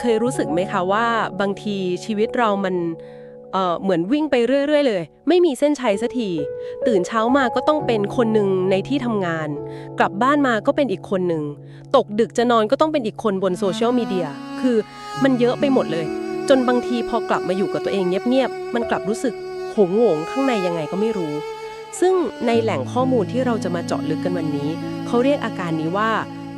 เคยรู้สึกไหมคะว่าบางทีชีวิตเรามันเอ่อเหมือนวิ่งไปเรื่อย ๆ เลย ไม่มีเส้นชัยสักที ตื่นเช้ามาก็ต้องเป็นคนหนึ่งในที่ทำงาน กลับบ้านมาก็เป็นอีกคนหนึ่ง ตกดึกจะนอนก็ต้องเป็นอีกคนบนโซเชียลมีเดีย คือมันเยอะไปหมดเลย จนบางทีพอกลับมาอยู่กับตัวเองเงียบๆ มันกลับรู้สึกโหงโหงข้างในยังไงก็ไม่รู้ ซึ่งในแหล่งข้อมูลที่เราจะมาเจาะลึกกันวันนี้ เขาเรียกอาการนี้ว่า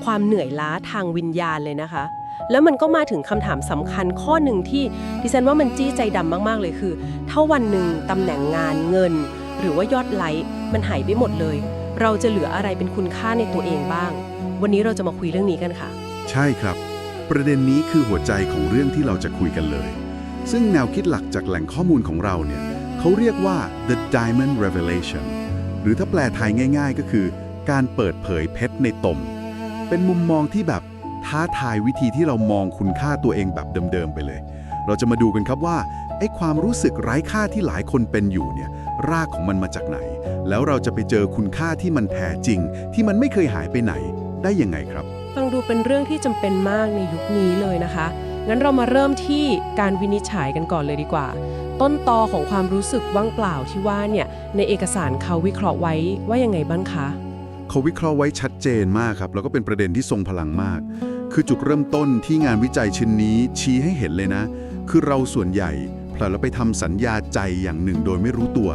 ความเหนื่อยล้าทางวิญญาณเลยนะคะ แล้วมันก็มาถึงคำถามสำคัญข้อหนึ่งที่ดิฉันว่ามันจี้ใจดำมาก ๆ เลยคือ ถ้าวันหนึ่งตำแหน่งงานเงิน หรือว่ายอดไลค์มันหายไปหมดเลย เราจะเหลืออะไรเป็นคุณค่าในตัวเองบ้าง วันนี้เราจะมาคุยเรื่องนี้กันค่ะ ใช่ครับ ประเด็นนี้คือหัวใจของเรื่องที่เราจะคุยกันเลย ซึ่งแนวคิดหลักจากแหล่งข้อมูลของเราเนี่ยเขาเรียกว่า the diamond revelation หรือถ้าแปลไทยง่าย ๆ ก็คือ การเปิดเผยเพชรในตม เป็นมุมมองที่แบบ ท้าทายวิธีที่เรามองคุณค่าตัวเองแบบเดิมๆไปเลย เราจะมาดูกันครับว่าไอ้ความรู้สึกไร้ค่าที่หลายคนเป็นอยู่เนี่ยรากของมันมาจากไหน แล้วเราจะไปเจอคุณค่าที่มันแท้จริง ที่มันไม่เคยหายไปไหนได้ยังไงครับฟังดูเป็นเรื่องที่จำเป็นมากในยุคนี้เลยนะคะ งั้นเรามาเริ่มที่การวินิจฉัยกันก่อนเลยดีกว่า ต้นตอของความรู้สึกว่างเปล่าที่ว่าเนี่ยในเอกสารเขาวิเคราะห์ไว้ว่ายังไงบ้างคะ เขาวิเคราะห์ไว้ชัดเจนมากครับ แล้วก็เป็นประเด็นที่ทรงพลังมาก คือจุดเริ่มต้นที่งานวิจัยชิ้นนี้ชี้ให้เห็นเลยนะ คือเราส่วนใหญ่เผลอแล้วไปทำสัญญาใจอย่างหนึ่งโดยไม่รู้ตัว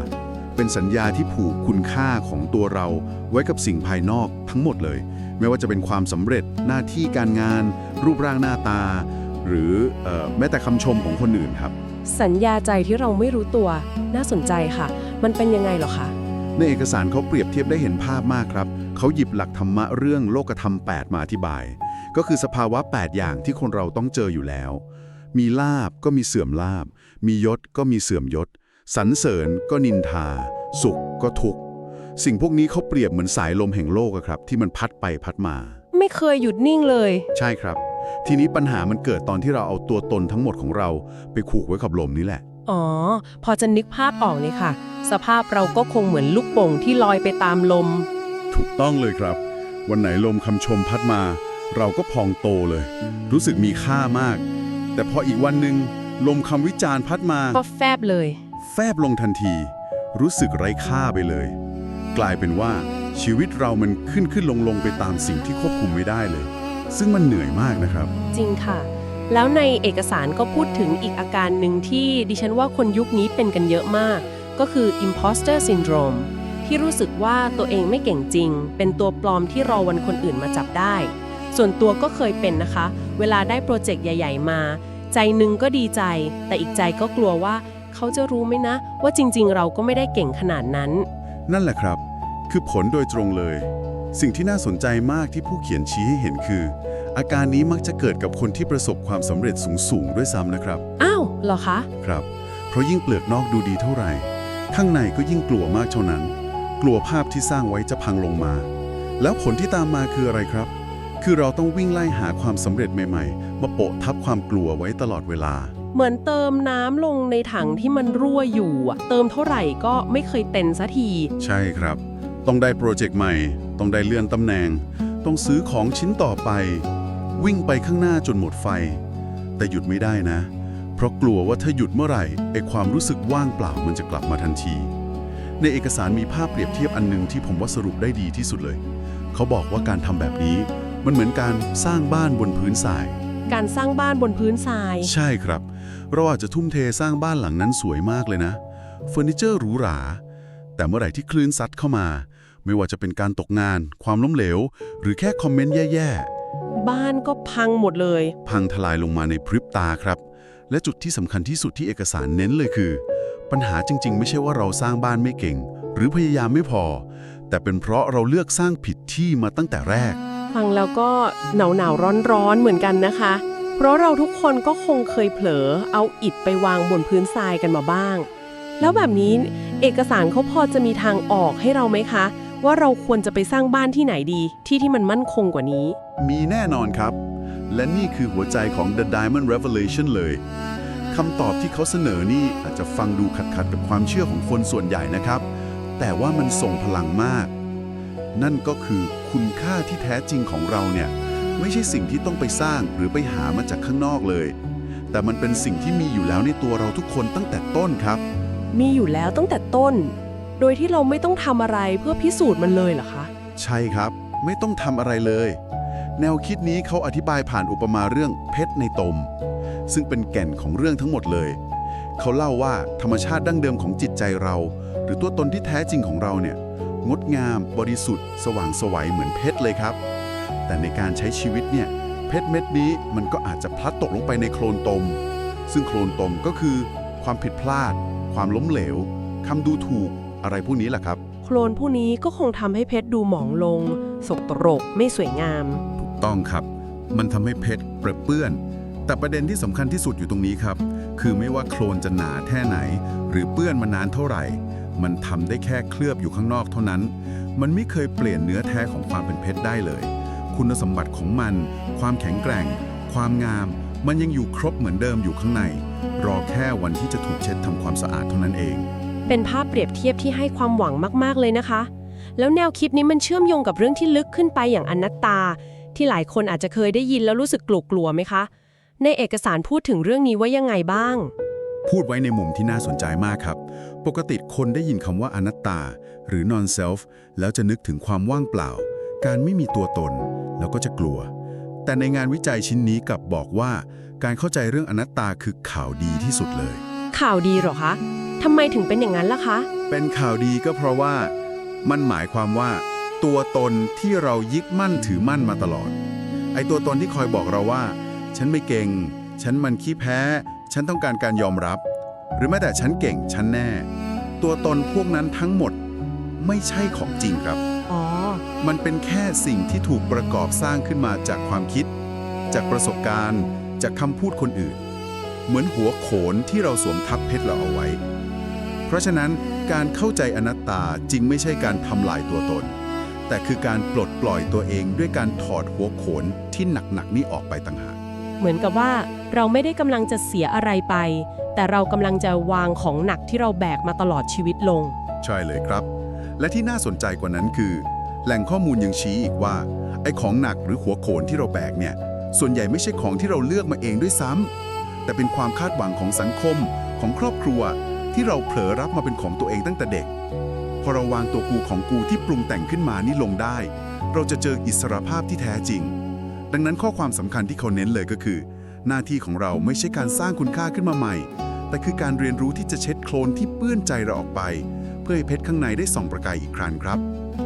เป็นสัญญาที่ผูกคุณค่าของตัวเรา ไว้กับสิ่งภายนอกทั้งหมดเลย ไม่ว่าจะเป็นความสำเร็จหน้าที่การงาน รูปร่างหน้าตา หรือเออแม้แต่คำชมของคนอื่นครับ สัญญาใจที่เราไม่รู้ตัวน่าสนใจค่ะ มันเป็นยังไงเหรอคะในเอกสารเขาเปรียบเทียบได้เห็นภาพมากครับ เขาหยิบหลักธรรมะเรื่องโลกธรรม 8 มาอธิบาย ก็คือสภาวะ 8 อย่างที่คนเราต้องเจออยู่แล้ว มีลาบก็มีเสื่อมลาบ มียศก็มีเสื่อมยศสรรเสริญก็นินทา สุขก็ทุกข์ สิ่งพวกนี้เขาเปรียบเหมือนสายลมแห่งโลกอะครับ ที่มันพัดไปพัดมา ไม่เคยหยุดนิ่งเลย ใช่ครับ ทีนี้ปัญหามันเกิดตอนที่เราเอาตัวตนทั้งหมดของเราไปผูกไว้กับลมนี่แหละ อ๋อ พอจะนึกภาพออกนี่ค่ะ สภาพเราก็คงเหมือนลูกโป่งที่ลอยไปตามลม ถูกต้องเลยครับ วันไหนลมคำชมพัดมา เราก็พองโตเลย รู้สึกมีค่ามาก แต่พออีกวันหนึ่งลมคำวิจารณ์พัดมา ก็แฟบเลย แฟบลงทันที รู้สึกไร้ค่าไปเลย กลายเป็นว่าชีวิตเรามันขึ้นขึ้นลงลงไปตามสิ่งที่ควบคุมไม่ได้เลย ซึ่งมันเหนื่อยมากนะครับ จริงค่ะ แล้วในเอกสารก็พูดถึงอีกอาการหนึ่งที่ดิฉันว่าคนยุคนี้เป็นกันเยอะมาก ก็คือ imposter syndrome ที่รู้สึกว่าตัวเองไม่เก่งจริง เป็นตัวปลอมที่รอวันคนอื่นมาจับได้ ส่วนตัวก็เคยเป็นนะคะ เวลาได้โปรเจกต์ใหญ่ ๆ มา ใจหนึ่งก็ดีใจ แต่อีกใจก็กลัวว่าเขาจะรู้ไหมนะ ว่าจริง ๆ เราก็ไม่ได้เก่งขนาดนั้น นั่นแหละครับ คือผลโดยตรงเลย สิ่งที่น่าสนใจมากที่ผู้เขียนชี้ให้เห็นคือ อาการนี้มักจะเกิดกับคนที่ประสบความสำเร็จสูงๆด้วยซ้ำนะครับ อ้าวเหรอคะ ครับ เพราะยิ่งเปลือกนอกดูดีเท่าไหร่ ข้างในก็ยิ่งกลัวมากเท่านั้น กลัวภาพที่สร้างไว้จะพังลงมา แล้วผลที่ตามมาคืออะไรครับ คือเราต้องวิ่งไล่หาความสำเร็จใหม่ๆ มาโปะทับความกลัวไว้ตลอดเวลา เหมือนเติมน้ำลงในถังที่มันรั่วอยู่อะเติมเท่าไหร่ก็ไม่เคยเต็มสักที ใช่ครับ ต้องได้โปรเจกต์ใหม่ ต้องได้เลื่อนตำแหน่ง ต้องซื้อของชิ้นต่อไป วิ่งไปข้างหน้าจนหมดไฟ แต่หยุดไม่ได้นะ เพราะกลัวว่าถ้าหยุดเมื่อไหร่ไอความรู้สึกว่างเปล่ามันจะกลับมาทันที ในเอกสารมีภาพเปรียบเทียบอันหนึงที่ผมว่าสรุปได้ดีที่สุดเลย เขาบอกว่าการทำแบบนี้มันเหมือนการสร้างบ้านบนพื้นทราย การสร้างบ้านบนพื้นทราย ใช่ครับ เราอาจจะทุ่มเทสร้างบ้านหลังนั้นสวยมากเลยนะเฟอร์นิเจอร์หรูหรา แต่เมื่อไหร่ที่คลื่นซัดเข้ามา ไม่ว่าจะเป็นการตกงาน ความล้มเหลว หรือแค่คอมเมนต์แย่บ้านก็พังหมดเลยๆพังทลายลงมาในพริบตาครับ และจุดที่สำคัญที่สุดที่เอกสารเน้นเลยคือ ปัญหาจริง ๆ ไม่ใช่ว่าเราสร้างบ้านไม่เก่ง หรือพยายามไม่พอ แต่เป็นเพราะเราเลือกสร้างผิดที่มาตั้งแต่แรก ฟังแล้วก็หนาวหนาวร้อนร้อนๆเหมือนกันนะคะ เพราะเราทุกคนก็คงเคยเผลอเอาอิฐไปวางบนพื้นทรายกันมาบ้าง แล้วแบบนี้เอกสารเขาพอจะมีทางออกให้เราไหมคะ ว่าเราควรจะไปสร้างบ้านที่ไหนดี ที่ที่มันมั่นคงกว่านี้ มีแน่นอนครับ และนี่คือหัวใจของ The Diamond Revelation เลย คำตอบที่เขาเสนอนี่อาจจะฟังดูขัดขัดๆกับความเชื่อของคนส่วนใหญ่นะครับ แต่ว่ามันส่งพลังมาก นั่นก็คือคุณค่าที่แท้จริงของเราเนี่ยไม่ใช่สิ่งที่ต้องไปสร้างหรือไปหามาจากข้างนอกเลย แต่มันเป็นสิ่งที่มีอยู่แล้วในตัวเราทุกคนตั้งแต่ต้นครับ มีอยู่แล้วตั้งแต่ต้น โดยที่เราไม่ต้องทำอะไรเพื่อพิสูจน์มันเลยเหรอคะ ใช่ครับ ไม่ต้องทำอะไรเลย แนวคิดนี้เขาอธิบายผ่านอุปมาเรื่องเพชรในตม ซึ่งเป็นแก่นของเรื่องทั้งหมดเลย เขาเล่าว่าธรรมชาติดั้งเดิมของจิตใจเรา หรือตัวตนที่แท้จริงของเราเนี่ยงดงาม บริสุทธิ์ สว่างไสวัยเหมือนเพชรเลยครับ แต่ในการใช้ชีวิตเนี่ยเพชรเม็ดนี้มันก็อาจจะพลัดตกลงไปในโคลนตม ซึ่งโคลนตมก็คือ ความผิดพลาด ความล้มเหลวคำดูถูกอะไรพวกนี้แหละครับ โคลนผู้นี้ก็คงทำให้เพชรดูหมองลง สกปรกไม่สวยงาม ถูกต้องครับ มันทำให้เพชรเปรอะเปื้อน แต่ประเด็นที่สำคัญที่สุดอยู่ตรงนี้ครับ คือไม่ว่าโคลนจะหนาแค่ไหน หรือเปื้อนมานานเท่าไหร่ มันทำได้แค่เคลือบอยู่ข้างนอกเท่านั้น มันไม่เคยเปลี่ยนเนื้อแท้ของความเป็นเพชรได้เลย คุณสมบัติของมัน ความแข็งแกร่ง ความงาม มันยังอยู่ครบเหมือนเดิมอยู่ข้างใน รอแค่วันที่จะถูกเช็ดทำความสะอาดเท่านั้นเอง เป็นภาพเปรียบเทียบที่ให้ความหวังมากๆเลยนะคะ แล้วแนวคิดนี้มันเชื่อมโยงกับเรื่องที่ลึกขึ้นไปอย่างอนัตตา ที่หลายคนอาจจะเคยได้ยินแล้วรู้สึกกลัวๆไหมคะ ในเอกสารพูดถึงเรื่องนี้ว่ายังไงบ้าง พูดไว้ในมุมที่น่าสนใจมากครับ ปกติคนได้ยินคำว่าอนัตตา หรือ non self แล้วจะนึกถึงความว่างเปล่า การไม่มีตัวตน แล้วก็จะกลัว แต่ในงานวิจัยชิ้นนี้กลับบอกว่า การเข้าใจเรื่องอนัตตาคือข่าวดีที่สุดเลย ข่าวดีเหรอคะทำไมถึงเป็นอย่างนั้นล่ะคะ เป็นข่าวดีก็เพราะว่า มันหมายความว่า ตัวตนที่เรายึดมั่นถือมั่นมาตลอด ไอ้ตัวตนที่คอยบอกเราว่า ฉันไม่เก่ง ฉันมันขี้แพ้ ฉันต้องการการยอมรับ หรือแม้แต่ฉันเก่ง ฉันแน่ ตัวตนพวกนั้นทั้งหมดไม่ใช่ของจริงครับ อ๋อ มันเป็นแค่สิ่งที่ถูกประกอบสร้างขึ้นมาจากความคิด จากประสบการณ์ จากคำพูดคนอื่น เหมือนหัวโขนที่เราสวมทับเพชรเราเอาไว้ เพราะฉะนั้นการเข้าใจอนัตตาจริงไม่ใช่การทำลายตัวตน แต่คือการปลดปล่อยตัวเองด้วยการถอดหัวโขนที่หนักๆนี้ออกไปต่างหาก เหมือนกับว่าเราไม่ได้กำลังจะเสียอะไรไป แต่เรากำลังจะวางของหนักที่เราแบกมาตลอดชีวิตลง ใช่เลยครับ และที่น่าสนใจกว่านั้นคือ แหล่งข้อมูลยังชี้อีกว่า ไอ้ของหนักหรือหัวโขนที่เราแบกเนี่ย ส่วนใหญ่ไม่ใช่ของที่เราเลือกมาเองด้วยซ้ำแต่เป็นความคาดหวังของสังคมของครอบครัว ที่เราเผลอรับมาเป็นของตัวเองตั้งแต่เด็ก พอเราวางตัวกูของกูที่ปรุงแต่งขึ้นมานี่ลงได้ เราจะเจออิสรภาพที่แท้จริง ดังนั้นข้อความสำคัญที่เขาเน้นเลยก็คือ หน้าที่ของเราไม่ใช่การสร้างคุณค่าขึ้นมาใหม่ แต่คือการเรียนรู้ที่จะเช็ดโคลนที่เปื้อนใจเราออกไป เพื่อให้เพชรข้างในได้ส่องประกายอีกครั้งครับ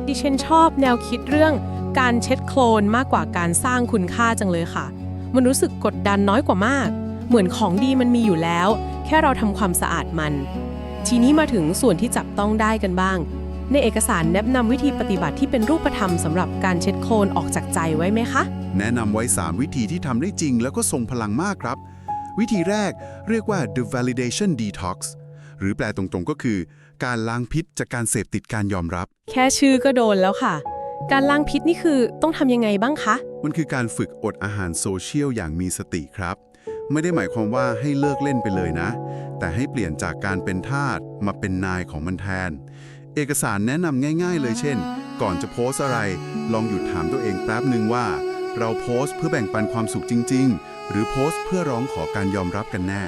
ดิฉันชอบแนวคิดเรื่องการเช็ดโคลนมากกว่าการสร้างคุณค่าจังเลยค่ะ มันรู้สึกกดดันน้อยกว่ามาก เหมือนของดีมันมีอยู่แล้ว แค่เราทำความสะอาดมัน ทีนี้มาถึงส่วนที่จับต้องได้กันบ้าง ในเอกสารแนะนำวิธีปฏิบัติที่เป็นรูปธรรมสำหรับการเช็ดโคลนออกจากใจไว้ไหมคะ แนะนำไว้ 3 วิธีที่ทำได้จริงแล้วก็ทรงพลังมากครับ วิธีแรกเรียกว่า the validation detox หรือแปลตรงๆก็คือ การล้างพิษจากการเสพติดการยอมรับ แค่ชื่อก็โดนแล้วค่ะ การล้างพิษนี่คือต้องทำยังไงบ้างคะ มันคือการฝึกอดอาหารโซเชียลอย่างมีสติครับ ไม่ได้หมายความว่าให้เลิกเล่นไปเลยนะ แต่ให้เปลี่ยนจากการเป็นทาสมาเป็นนายของมันแทน เอกสารแนะนำง่าย ๆ เลยเช่น ก่อนจะโพสต์อะไร ลองหยุดถามตัวเองแป๊บหนึ่งว่า เราโพสต์เพื่อแบ่งปันความสุขจริง ๆ หรือโพสต์เพื่อร้องขอการยอมรับกันแน่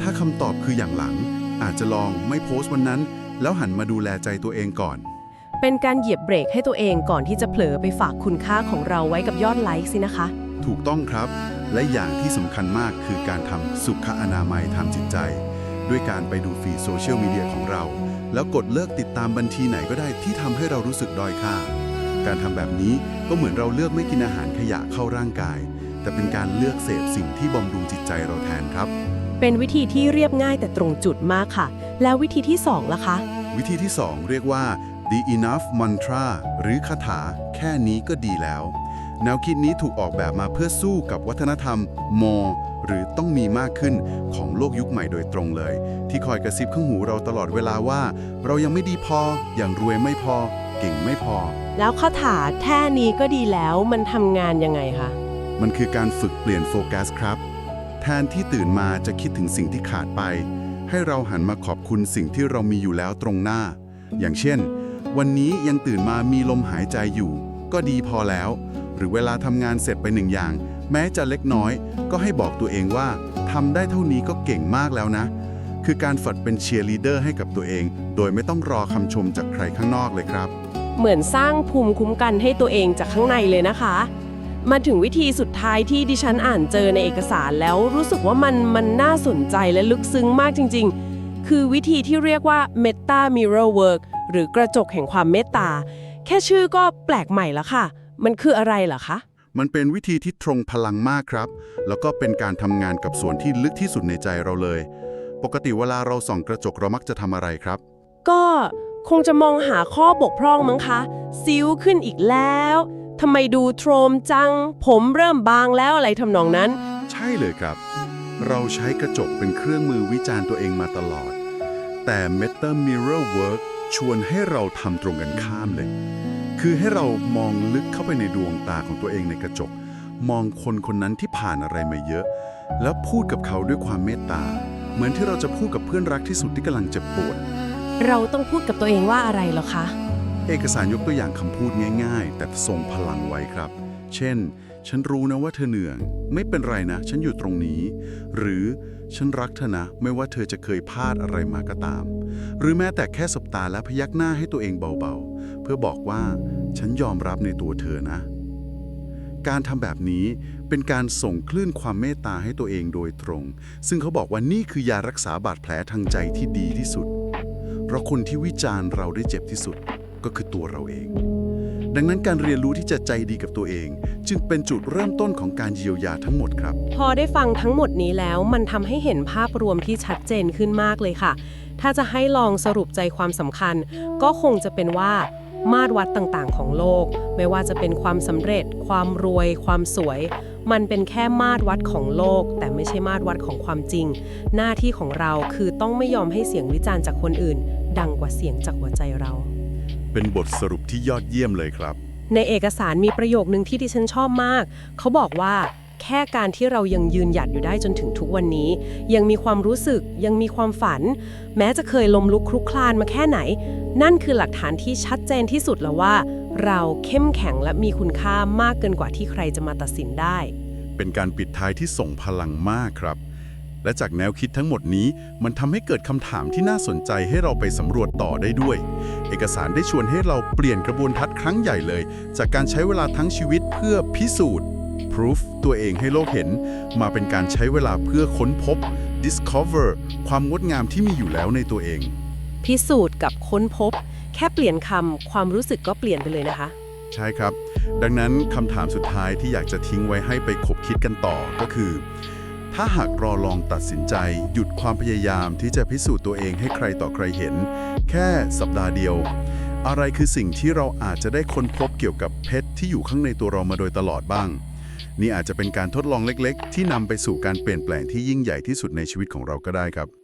ถ้าคำตอบคืออย่างหลัง อาจจะลองไม่โพสต์วันนั้น แล้วหันมาดูแลใจตัวเองก่อน เป็นการเหยียบเบรกให้ตัวเองก่อนที่จะเผลอไปฝากคุณค่าของเราไว้กับยอดไลค์สินะคะ ถูกต้องครับ และอย่างที่สำคัญมากคือการทำสุขอนามัยทางจิตใจ ด้วยการไปดูฟีดโซเชียลมีเดียของเรา แล้วกดเลิกติดตามบัญชีไหนก็ได้ที่ทำให้เรารู้สึกด้อยค่า การทำแบบนี้ก็เหมือนเราเลือกไม่กินอาหารขยะเข้าร่างกาย แต่เป็นการเลือกเสพสิ่งที่บำรุงจิตใจเราแทนครับ เป็นวิธีที่เรียบง่ายแต่ตรงจุดมากค่ะ แล้ววิธีที่สองล่ะคะ วิธีที่ 2 เรียกว่า the enough mantra หรือคาถา แค่นี้ก็ดีแล้ว แนวคิดนี้ถูกออกแบบมาเพื่อสู้กับวัฒนธรรม more หรือต้องมีมากขึ้นของโลกยุคใหม่โดยตรงเลย ที่คอยกระซิบข้างหูเราตลอดเวลาว่า เรายังไม่ดีพอ อย่างรวยไม่พอเก่งไม่พอ แล้วคาถาแท่นี้ก็ดีแล้วมันทำงานยังไงคะมันคือการฝึกเปลี่ยนโฟกัสครับ แทนที่ตื่นมาจะคิดถึงสิ่งที่ขาดไป ให้เราหันมาขอบคุณสิ่งที่เรามีอยู่แล้วตรงหน้า อย่างเช่น วันนี้ยังตื่นมามีลมหายใจอยู่ ก็ดีพอแล้ว หรือเวลาทำงานเสร็จไปหนึ่งอย่าง แม้จะเล็กน้อย ก็ให้บอกตัวเองว่าทำได้เท่านี้ก็เก่งมากแล้วนะ คือการฝัดเป็นเชียร์ลีดเดอร์ให้กับตัวเอง โดยไม่ต้องรอคำชมจากใครข้างนอกเลยครับ เหมือนสร้างภูมิคุ้มกันให้ตัวเองจากข้างในเลยนะคะ มาถึงวิธีสุดท้ายที่ดิฉันอ่านเจอในเอกสารแล้วรู้สึกว่ามันมันน่าสนใจและลึกซึ้งมากจริง ๆ คือวิธีที่เรียกว่า Meta Mirror Work หรือกระจกแห่งความเมตตา แค่ชื่อก็แปลกใหม่แล้วค่ะ มันคืออะไรเหรอคะมันเป็นวิธีที่ตรงพลังมากครับ แล้วก็เป็นการทำงานกับส่วนที่ลึกที่สุดในใจเราเลย ปกติเวลาเราส่องกระจกเรามักจะทำอะไรครับ ก็ คงจะมองหาข้อบกพร่องมั้งคะ ซิวขึ้นอีกแล้วทำไมดูโทรมจัง ผมเริ่มบางแล้วอะไรทำนองนั้น ใช่เลยครับ เราใช้กระจกเป็นเครื่องมือวิจารณ์ตัวเองมาตลอด แต่ Meta Mirror Work ชวนให้เราทำตรงกันข้ามเลย คือให้เรามองลึกเข้าไปในดวงตาของตัวเองในกระจก มองคนคนนั้นที่ผ่านอะไรมาเยอะ แล้วพูดกับเขาด้วยความเมตตา เหมือนที่เราจะพูดกับเพื่อนรักที่สุดที่กำลังเจ็บปวด เราต้องพูดกับตัวเองว่าอะไรเหรอคะ เอกสารยกตัวอย่างคำพูดง่ายๆ แต่ทรงพลังไว้ครับ เช่น ฉันรู้นะว่าเธอเหนื่อยไม่เป็นไรนะ ฉันอยู่ตรงนี้ หรือฉันรักเธอนะ ไม่ว่าเธอจะเคยพลาดอะไรมาก็ตาม หรือแม้แต่แค่สบตาและพยักหน้าให้ตัวเองเบาๆ เพื่อบอกว่าฉันยอมรับในตัวเธอนะ การทำแบบนี้เป็นการส่งคลื่นความเมตตาให้ตัวเองโดยตรง ซึ่งเขาบอกว่านี่คือยารักษาบาดแผลทางใจที่ดีที่สุด ราะคนที่วิจารณ์เราได้เจ็บที่สุดก็คือตัวเราเอง ดังนั้นการเรียนรู้ที่จะใจดีกับตัวเอง จึงเป็นจุดเริ่มต้นของการเยียวยาทั้งหมดครับ พอได้ฟังทั้งหมดนี้แล้ว มันทำให้เห็นภาพรวมที่ชัดเจนขึ้นมากเลยค่ะ ถ้าจะให้ลองสรุปใจความสำคัญ ก็คงจะเป็นว่ามาตรวัดต่างๆ ของโลก ไม่ว่าจะเป็นความสำเร็จ ความรวย ความสวย มันเป็นแค่มาตรวัดของโลก แต่ไม่ใช่มาตรวัดของความจริง หน้าที่ของเราคือต้องไม่ยอมให้เสียงวิจารณ์จากคนอื่น ดังกว่าเสียงจากหัวใจเรา เป็นบทสรุปที่ยอดเยี่ยมเลยครับ ในเอกสารมีประโยคนึงที่ดิฉันชอบมาก เขาบอกว่าแค่การที่เรายังยืนหยัดอยู่ได้จนถึงทุกวันนี้ ยังมีความรู้สึกยังมีความฝัน แม้จะเคยลมลุกคลุกคลานมาแค่ไหน นั่นคือหลักฐานที่ชัดเจนที่สุดแล้วว่า เราเข้มแข็งและมีคุณค่ามากเกินกว่าที่ใครจะมาตัดสินได้ เป็นการปิดท้ายที่ส่งพลังมากครับ และจากแนวคิดทั้งหมดนี้ มันทำให้เกิดคำถามที่น่าสนใจให้เราไปสำรวจต่อได้ด้วย เอกสารได้ชวนให้เราเปลี่ยนกระบวนทัศน์ครั้งใหญ่เลย จากการใช้เวลาทั้งชีวิตเพื่อพิสูจน์ proof ตัวเองให้โลกเห็น มาเป็นการใช้เวลาเพื่อค้นพบ discover ความงดงามที่มีอยู่แล้วในตัวเอง พิสูจน์กับค้นพบ แค่เปลี่ยนคำความรู้สึกก็เปลี่ยนไปเลยนะคะ ใช่ครับ ดังนั้นคำถามสุดท้ายที่อยากจะทิ้งไว้ให้ไปคบคิดกันต่อก็คือ ถ้าหากรอลองตัดสินใจ หยุดความพยายามที่จะพิสูจน์ตัวเองให้ใครต่อใครเห็น แค่สัปดาห์เดียว อะไรคือสิ่งที่เราอาจจะได้ค้นพบเกี่ยวกับเพชรที่อยู่ข้างในตัวเรามาโดยตลอดบ้าง นี่อาจจะเป็นการทดลองเล็กๆ ที่นำไปสู่การเปลี่ยนแปลงที่ยิ่งใหญ่ที่สุดในชีวิตของเราก็ได้ครับ